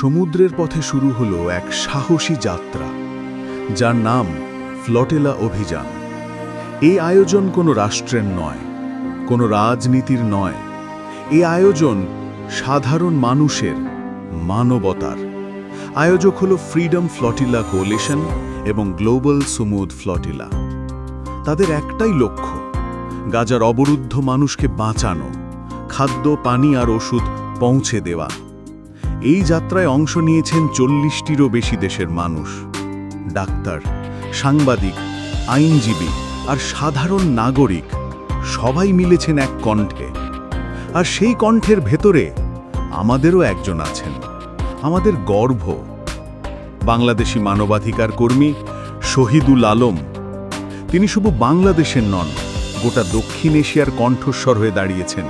সমুদ্রের পথে শুরু হলো এক সাহসী যাত্রা, যার নাম ফ্লটেলা অভিযান। এই আয়োজন কোনো রাষ্ট্রের নয়, কোনো রাজনীতির নয়। এই আয়োজন সাধারণ মানুষের মানবতার। আয়োজক হল ফ্রিডম ফ্লটিলা কোলিশন এবং গ্লোবাল সুমুদ ফ্লটিলা। তাদের একটাই লক্ষ্য, গাজার অবরুদ্ধ মানুষকে বাঁচানো, খাদ্য, পানি আর ওষুধ পৌঁছে দেওয়া। এই যাত্রায় অংশ নিয়েছেন চল্লিশটিরও বেশি দেশের মানুষ। ডাক্তার, সাংবাদিক, আইনজীবী আর সাধারণ নাগরিক সবাই মিলেছেন এক কণ্ঠে। আর সেই কণ্ঠের ভেতরে আমাদেরও একজন আছেন। আমাদের গর্ব বাংলাদেশি মানবাধিকার কর্মী শহীদুল আলম। তিনি শুধু বাংলাদেশের নন, গোটা দক্ষিণ এশিয়ার কণ্ঠস্বর হয়ে দাঁড়িয়েছেন।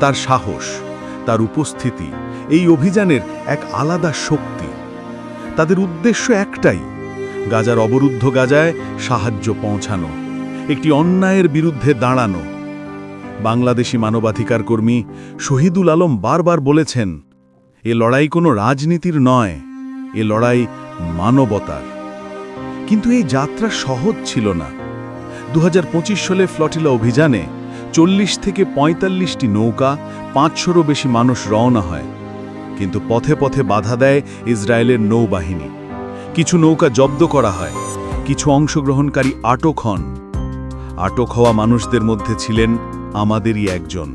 তার সাহস তার উপস্থিতি, এই অভিযানের এক আলাদা শক্তি। তাদের উদ্দেশ্য একটাই, গাজার অবরুদ্ধ গাজায় সাহায্য পৌঁছানো, একটি অন্যায়ের বিরুদ্ধে দাঁড়ানো। বাংলাদেশি মানবাধিকার কর্মী শহীদুল আলম বারবার বলেছেন, এ লড়াই কোনো রাজনীতির নয়, এ লড়াই মানবতার। কিন্তু এই যাত্রা সহজ ছিল না। দু হাজার পঁচিশ সালে ফ্লটিলা অভিযানে চল্লিশ থেকে পঁয়তাল্লিশটি নৌকা পাঁচশোরও বেশি মানুষ রওনা হয়, কিন্তু পথে পথে বাধা দেয় ইসরায়েলের নৌবাহিনী। কিছু নৌকা জব্দ করা হয়, কিছু অংশগ্রহণকারী আটক হন। আটক হওয়া মানুষদের মধ্যে ছিলেন আমাদেরই একজন,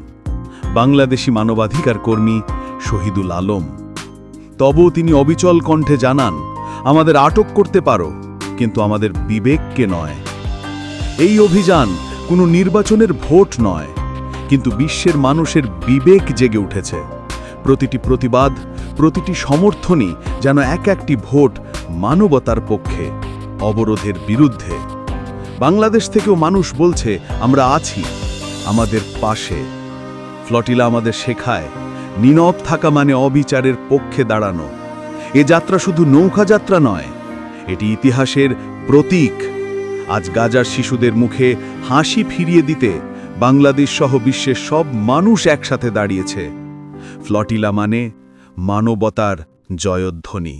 বাংলাদেশি মানবাধিকার কর্মী শহীদুল আলম। তবু তিনি অবিচল কণ্ঠে জানান, আমাদের আটক করতে পারো, কিন্তু আমাদের বিবেককে নয়। এই অভিযান কোনো নির্বাচনের ভোট নয়, কিন্তু বিশ্বের মানুষের বিবেক জেগে উঠেছে। প্রতিটি প্রতিবাদ, প্রতিটি সমর্থনই যেন এক একটি ভোট মানবতার পক্ষে, অবরোধের বিরুদ্ধে। বাংলাদেশ থেকেও মানুষ বলছে, আমরা আছি, আমাদের পাশে। ফ্লটিলা আমাদের শেখায়, নীনব থাকা মানে অবিচারের পক্ষে দাঁড়ানো। এ যাত্রা শুধু নৌকা যাত্রা নয়, এটি ইতিহাসের প্রতীক। আজ গাজার শিশুদের মুখে হাসি ফিরিয়ে দিতে বাংলাদেশ সহ বিশ্বের সব মানুষ একসাথে দাঁড়িয়েছে। ফ্লটিলা মানে মানবতার জয়ধ্বনি।